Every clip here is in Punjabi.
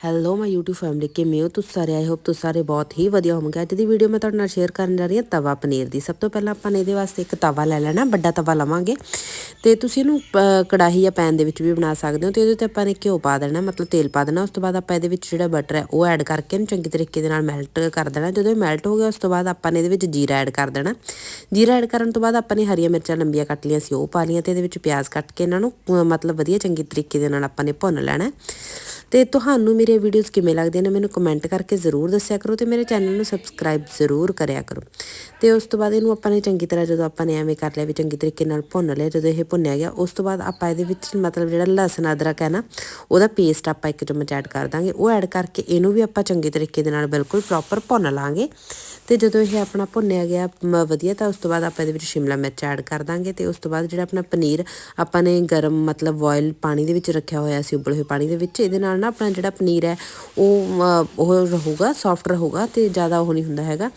ਹੈਲੋ ਮਾਈ YouTube ਫੈਮਿਲੀ ਕਿਵੇਂ ਹੋ? ਤੁਸੀਂ ਸਾਰੇ ਆਈ ਹੋਪ ਤੁਸੀਂ ਸਾਰੇ ਬਹੁਤ ਹੀ ਵਧੀਆ ਹੋਵੋਗੇ। ਅੱਜ ਦੀ ਵੀਡੀਓ ਮੈਂ ਤੁਹਾਡੇ ਨਾਲ ਸ਼ੇਅਰ ਕਰਨ ਜਾ ਰਹੀ ਹਾਂ ਤਵਾ ਪਨੀਰ ਦੀ। ਸਭ ਤੋਂ ਪਹਿਲਾਂ ਆਪਾਂ ਨੇ ਇਹਦੇ ਵਾਸਤੇ ਇੱਕ ਤਵਾ ਲੈ ਲੈਣਾ, ਵੱਡਾ ਤਵਾ ਲਵਾਂਗੇ। ਤੇ ਤੁਸੀਂ ਇਹਨੂੰ ਕੜਾਹੀ ਜਾਂ ਪੈਨ ਦੇ ਵਿੱਚ ਵੀ ਬਣਾ ਸਕਦੇ ਹੋ ਤੇ ਇਹਦੇ ਤੇ ਆਪਾਂ ਨੇ ਘਿਓ ਪਾ ਦੇਣਾ, ਮਤਲਬ ਤੇਲ ਪਾ ਦੇਣਾ। ਉਸ ਤੋਂ ਬਾਅਦ ਆਪਾਂ ਇਹਦੇ ਵਿੱਚ ਜਿਹੜਾ ਬਟਰ ਹੈ, ਉਹ ਐਡ ਕਰਕੇ ਇਹਨੂੰ ਚੰਗੀ ਤਰੀਕੇ ਦੇ ਨਾਲ ਮੈਲਟ ਕਰ ਦੇਣਾ। ਜਦੋਂ ਇਹ ਮੈਲਟ ਹੋ ਗਿਆ, ਉਸ ਤੋਂ ਬਾਅਦ ਆਪਾਂ ਨੇ ਇਹਦੇ ਵਿੱਚ ਜੀਰਾ ਐਡ ਕਰ ਦੇਣਾ। ਜੀਰਾ ਐਡ ਕਰਨ ਤੋਂ ਬਾਅਦ ਆਪਾਂ ਨੇ ਹਰੀਆਂ ਮਿਰਚਾਂ ਲੰਬੀਆਂ ਕੱਟ ਲਈਆਂ ਸੀ, ਉਹ ਪਾ ਲਈਆਂ ਤੇ ਇਹਦੇ ਵਿੱਚ ਪਿਆਜ਼ ਕੱਟ ਕੇ ਇਹਨਾਂ ਨੂੰ ਮਤਲਬ ਵਧੀਆ ਚੰਗੀ ਤਰੀਕੇ ਦੇ ਨਾਲ ਆਪਾਂ ਨੇ ਭੁੰਨ ਲੈਣਾ। ਹੈ। ਤੇ ਤੁਹਾਨੂੰ ਮੇਰੇ ਵੀਡੀਓਜ਼ ਕਿਵੇਂ ਲੱਗਦੀਆਂ ਨੇ ਮੈਨੂੰ ਕਮੈਂਟ ਕਰਕੇ ਜ਼ਰੂਰ ਦੱਸਿਆ ਕਰੋ ਤੇ ਮੇਰੇ ਚੈਨਲ ਨੂੰ ਸਬਸਕ੍ਰਾਈਬ ਜ਼ਰੂਰ ਕਰਿਆ ਕਰੋ। ਤੇ ਉਸ ਤੋਂ ਬਾਅਦ ਇਹਨੂੰ ਆਪਾਂ ਨੇ ਚੰਗੀ ਤਰ੍ਹਾਂ ਜਦੋਂ ਆਪਾਂ ਨੇ ਐਵੇਂ ਕਰ ਲਿਆ ਵੀ ਚੰਗੀ ਤਰੀਕੇ ਨਾਲ ਭੁੰਨ ਲਿਆ, ਜਦੋਂ ਇਹ ਭੁੰਨਿਆ ਗਿਆ, ਉਸ ਤੋਂ ਬਾਅਦ ਆਪਾਂ ਇਹਦੇ ਵਿੱਚ ਮਤਲਬ ਜਿਹੜਾ ਲਸਣ ਅਦਰਕ ਹੈ ਨਾ, ਉਹਦਾ ਪੇਸਟ ਆਪਾਂ ਇੱਕ ਚਮਚ ਐਡ ਕਰ ਦਾਂਗੇ। ਉਹ ਐਡ ਕਰਕੇ ਇਹਨੂੰ ਵੀ ਆਪਾਂ ਚੰਗੇ ਤਰੀਕੇ ਦੇ ਨਾਲ ਬਿਲਕੁਲ ਪ੍ਰੋਪਰ ਭੁੰਨ ਲਾਂਗੇ। ਤੇ ਜਦੋਂ ਇਹ ਆਪਣਾ ਭੁੰਨਿਆ ਗਿਆ ਵਧੀਆ, ਤਾਂ ਉਸ ਤੋਂ ਬਾਅਦ ਆਪਾਂ ਇਹਦੇ ਵਿੱਚ ਸ਼ਿਮਲਾ ਮਿਰਚ ਐਡ ਕਰ ਦਾਂਗੇ ਤੇ ਉਸ ਤੋਂ ਬਾਅਦ ਜਿਹੜਾ ਆਪਣਾ ਪਨੀਰ ਆਪਾਂ ਨੇ ਗਰਮ ਮਤਲਬ ਬੋਇਲ ਪਾਣੀ ਦੇ ਵਿੱਚ ਰੱਖਿਆ ਹੋਇਆ ਸੀ, ਉਬਲੇ ਹੋਏ ਪਾਣੀ ਦੇ ਵਿੱਚ, ਇਹਦੇ ਨਾਲ ਨਾ ਆਪਣਾ ਜਿਹੜਾ ਪਨੀਰ ਪਨੀਰ ਹੈ ਉਹ ਅ, ਉਹ ਰਹੂਗਾ ਸੌਫਟ ਰਹੂਗਾ ਤੇ ਜ਼ਿਆਦਾ ਉਹ ਨਹੀਂ ਹੁੰਦਾ ਹੈਗਾ।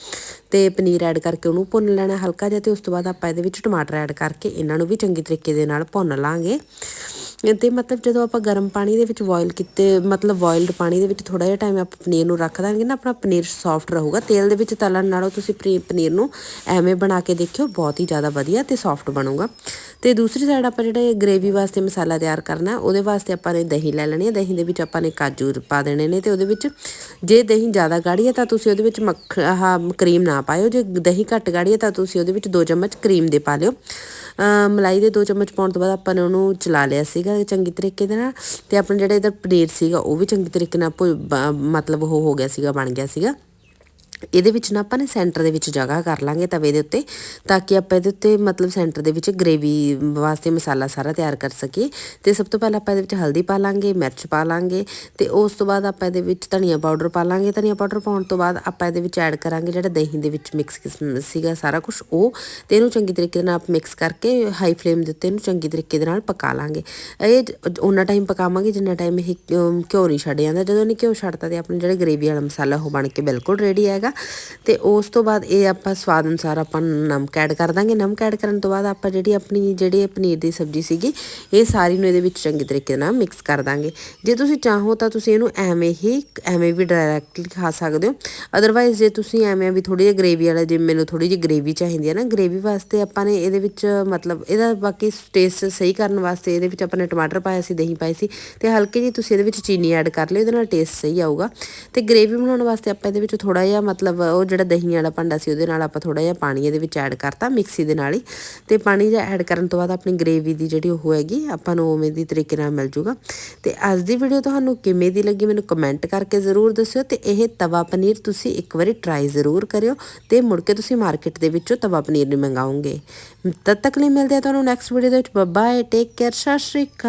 ਤੇ ਪਨੀਰ ਐਡ ਕਰਕੇ ਉਹਨੂੰ ਭੁੰਨ ਲੈਣਾ ਹਲਕਾ ਜਿਹਾ ਤੇ ਉਸ ਤੋਂ ਬਾਅਦ ਆਪਾਂ ਇਹਦੇ ਵਿੱਚ ਟਮਾਟਰ ਐਡ ਕਰਕੇ ਇਹਨਾਂ ਨੂੰ ਵੀ ਚੰਗੀ ਤਰੀਕੇ ਦੇ ਨਾਲ ਭੁੰਨ ਲਾਂਗੇ। ਤੇ ਮਤਲਬ ਜਦੋਂ ਆਪਾਂ ਗਰਮ ਪਾਣੀ ਦੇ ਵਿੱਚ ਬੋਇਲ ਕੀਤੇ ਮਤਲਬ ਬੋਇਲਡ ਪਾਣੀ ਦੇ ਵਿੱਚ ਥੋੜਾ ਜਿਹਾ ਟਾਈਮ ਆਪਾਂ ਪਨੀਰ ਨੂੰ ਰੱਖ ਦਾਂਗੇ ਨਾ ਆਪਣਾ ਪਨੀਰ ਸੌਫਟ ਰਹੂਗਾ। ਤੇਲ ਦੇ ਵਿੱਚ ਤਲਣ ਨਾਲੋਂ ਤੁਸੀਂ ਪਨੀ- ਪਨੀਰ ਨੂੰ ਐਵੇਂ ਬਣਾ ਕੇ ਦੇਖਿਓ ਬਹੁਤ ਹੀ ਜ਼ਿਆਦਾ ਵਧੀਆ ਤੇ ਸੌਫਟ ਬਣੂਗਾ। ਤੇ ਦੂਸਰੀ ਸਾਈਡ ਆਪਾਂ ਜਿਹੜੇ ਗ੍ਰੇਵੀ ਵਾਸਤੇ ਮਸਾਲਾ ਤਿਆਰ ਕਰਨਾ ਉਹਦੇ ਵਾਸਤੇ ਆਪਾਂ ਨੇ ਦਹੀਂ ਲੈ ਲੈਣੀ ਹੈ। ਦਹੀਂ ਦੇ ਵਿੱਚ ਆਪਾਂ ਨੇ ਕਾਜੂ ਪਾ ਦੇਣੇ ਨੇ ਤੇ ਉਹਦੇ ਵਿੱਚ ਜੇ ਦਹੀਂ ਜ਼ਿਆਦਾ ਗਾੜੀ ਹੈ ਤਾਂ ਤੁਸੀਂ ਉਹਦੇ ਵਿੱਚ ਮੱਖ ਆਹ ਕਰੀਮ ਨਾ ਪਾਇਓ। ਜੇ ਦਹੀਂ ਘੱਟ ਗਾੜੀ ਹੈ ਤਾਂ ਤੁਸੀਂ ਉਹਦੇ ਵਿੱਚ 2 ਚਮਚ ਕਰੀਮ ਦੇ ਪਾ ਲਿਓ। ਮਲਾਈ ਦੇ 2 ਚਮਚ ਪਾਉਣ ਤੋਂ ਬਾਅਦ ਆਪਾਂ ਨੇ ਉਹਨੂੰ ਚਲਾ ਲਿਆ ਸੀਗਾ ਚੰਗੀ ਤਰੀਕੇ ਦੇ ਨਾਲ ਤੇ ਆਪਣਾ ਜਿਹੜਾ ਇਹਦਾ ਪਨੀਰ ਸੀਗਾ ਉਹ ਵੀ ਚੰਗੀ ਤਰੀਕੇ ਨਾਲ ਭੁ- ਬ- ਮਤਲਬ ਉਹ ਹੋ ਗਿਆ ਸੀਗਾ, ਬਣ ਗਿਆ ਸੀਗਾ। ਇਹਦੇ ਵਿੱਚ ਨਾ ਆਪਾਂ ਨੇ ਸੈਂਟਰ ਦੇ ਵਿੱਚ ਜਗ੍ਹਾ ਕਰ ਲਾਂਗੇ ਤਵੇ ਦੇ ਉੱਤੇ, ਤਾਂ ਕਿ ਆਪਾਂ ਇਹਦੇ ਉੱਤੇ ਮਤਲਬ ਸੈਂਟਰ ਦੇ ਵਿੱਚ ਗ੍ਰੇਵੀ ਵਾਸਤੇ ਮਸਾਲਾ ਸਾਰਾ ਤਿਆਰ ਕਰ ਸਕੀਏ। ਤੇ ਸਭ ਤੋਂ ਪਹਿਲਾਂ ਆਪਾਂ ਇਹਦੇ ਵਿੱਚ ਹਲਦੀ ਪਾ ਲਾਂਗੇ, ਮਿਰਚ ਪਾ ਲਾਂਗੇ, ਤੇ ਉਸ ਤੋਂ ਬਾਅਦ ਆਪਾਂ ਇਹਦੇ ਵਿੱਚ ਧਨੀਆ ਪਾਊਡਰ ਪਾ ਲਾਂਗੇ। ਧਨੀਆ ਪਾਊਡਰ ਪਾਉਣ ਤੋਂ ਬਾਅਦ ਆਪਾਂ ਇਹਦੇ ਵਿੱਚ ਐਡ ਕਰਾਂਗੇ ਜਿਹੜਾ ਦਹੀਂ ਦੇ ਵਿੱਚ ਮਿਕਸ ਸੀਗਾ ਸਾਰਾ ਕੁਝ ਉਹ, ਤੇ ਇਹਨੂੰ ਚੰਗੀ ਤਰੀਕੇ ਨਾਲ ਮਿਕਸ ਕਰਕੇ ਹਾਈ ਫਲੇਮ ਦੇ ਉੱਤੇ ਇਹਨੂੰ ਚੰਗੀ ਤਰੀਕੇ ਦੇ ਨਾਲ ਪਕਾ ਲਾਂਗੇ। ਇਹ ਉਹਨਾਂ ਟਾਈਮ ਪਕਾਵਾਂਗੇ ਜਿੰਨਾ ਟਾਈਮ ਇਹ ਘਿਓ ਨਹੀਂ ਛੱਡ ਜਾਂਦਾ। ਜਦੋਂ ਨਹੀਂ ਘਿਓ ਛੱਡਦਾ ਤੇ ਆਪਣੇ ਜਿਹੜਾ ਗ੍ਰੇਵੀ ਵਾਲਾ ਮਸਾਲਾ ਉਹ ਬਣ ਕੇ ਬਿਲਕੁਲ ਰੈਡੀ ਹੈਗਾ। ਤੇ ਉਸ ਤੋਂ ਬਾਅਦ ਇਹ ਆਪਾਂ ਸਵਾਦ ਅਨੁਸਾਰ ਆਪਾਂ ਨਮਕ ਐਡ ਕਰ ਦਾਂਗੇ। ਨਮਕ ਐਡ ਕਰਨ ਤੋਂ ਬਾਅਦ ਆਪਾਂ ਜਿਹੜੀ ਆਪਣੀ, ਜਿਹੜੀ ਪਨੀਰ ਦੀ ਸਬਜ਼ੀ ਸੀਗੀ, ਇਹ ਸਾਰੀ ਨੂੰ ਇਹਦੇ ਵਿੱਚ ਚੰਗੇ ਤਰੀਕੇ ਨਾਲ ਮਿਕਸ ਕਰ ਦਾਂਗੇ। ਜੇ ਤੁਸੀਂ ਚਾਹੋ ਤਾਂ ਤੁਸੀਂ ਇਹਨੂੰ ਐਵੇਂ ਹੀ, ਐਵੇਂ ਵੀ ਡਾਇਰੈਕਟਲੀ ਖਾ ਸਕਦੇ ਹੋ। ਅਦਰਵਾਈਜ਼ ਜੇ ਤੁਸੀਂ ਐਵੇਂ ਵੀ ਥੋੜੀ ਜਿਹੀ ਗ੍ਰੇਵੀ ਵਾਲਾ, ਜੇ ਮੈਨੂੰ ਥੋੜੀ ਜਿਹੀ ਗ੍ਰੇਵੀ ਚਾਹੀਦੀ ਹੈ ਨਾ ਗ੍ਰੇਵੀ ਵਾਸਤੇ ਆਪਾਂ ਨੇ ਇਹਦੇ ਵਿੱਚ ਮਤਲਬ ਇਹਦਾ ਬਾਕੀ ਟੇਸਟ ਸਹੀ ਕਰਨ ਵਾਸਤੇ ਇਹਦੇ ਵਿੱਚ ਆਪਾਂ ਨੇ ਟਮਾਟਰ ਪਾਇਆ ਸੀ, ਦਹੀਂ ਪਾਈ ਸੀ। ਤੇ ਹਲਕੀ ਜਿਹੀ ਤੁਸੀਂ ਇਹਦੇ ਵਿੱਚ ਚੀਨੀ ਐਡ ਕਰ ਲਿਓ, ਇਹਦੇ ਨਾਲ ਟੇਸਟ ਸਹੀ ਆਊਗਾ। ਤੇ ਗ੍ਰੇਵੀ ਬਣਾਉਣ ਵਾਸਤੇ ਆਪਾਂ ਇਹਦੇ ਵਿੱਚ ਥੋੜਾ ਜਿਹਾ ਮਤਲਬ ਉਹ ਜਿਹੜਾ ਦਹੀਂ ਵਾਲਾ ਭਾਂਡਾ ਸੀ, ਉਹਦੇ ਨਾਲ ਆਪਾਂ ਥੋੜਾ ਜਿਹਾ ਪਾਣੀ ਇਹਦੇ ਵਿੱਚ ਐਡ ਕਰਤਾ ਮਿਕਸੀ ਦੇ ਨਾਲ ਹੀ। ਤੇ ਪਾਣੀ ਜਿਹਾ ਐਡ ਕਰਨ ਤੋਂ ਬਾਅਦ ਆਪਣੀ ਗ੍ਰੇਵੀ ਦੀ ਜਿਹੜੀ ਉਹ ਹੈਗੀ, ਆਪਾਂ ਨੂੰ ਉਵੇਂ ਦੀ ਤਰੀਕੇ ਨਾਲ ਮਿਲ ਜੂਗਾ। ਤੇ ਅੱਜ ਦੀ ਵੀਡੀਓ ਤੁਹਾਨੂੰ ਕਿਵੇਂ ਦੀ ਲੱਗੀ ਮੈਨੂੰ ਕਮੈਂਟ ਕਰਕੇ ਜ਼ਰੂਰ ਦੱਸਿਓ ਤੇ ਇਹ ਤਵਾ ਪਨੀਰ ਤੁਸੀਂ ਇੱਕ ਵਾਰੀ ਟਰਾਈ ਜ਼ਰੂਰ ਕਰਿਓ ਤੇ ਮੁੜ ਕੇ ਤੁਸੀਂ ਮਾਰਕੀਟ ਦੇ ਵਿੱਚੋਂ ਤਵਾ ਪਨੀਰ ਨਹੀਂ ਮੰਗਾਓਗੇ। ਤਦ ਤੱਕ ਲਈ ਮਿਲਦੇ ਆ ਤੁਹਾਨੂੰ ਨੈਕਸਟ ਵੀਡੀਓ ਦੇ ਵਿੱਚ। ਬਾਏ ਟੇਕ ਕੇਅਰ ਸਤਿ ਸ਼੍ਰੀ ਅਕਾਲ।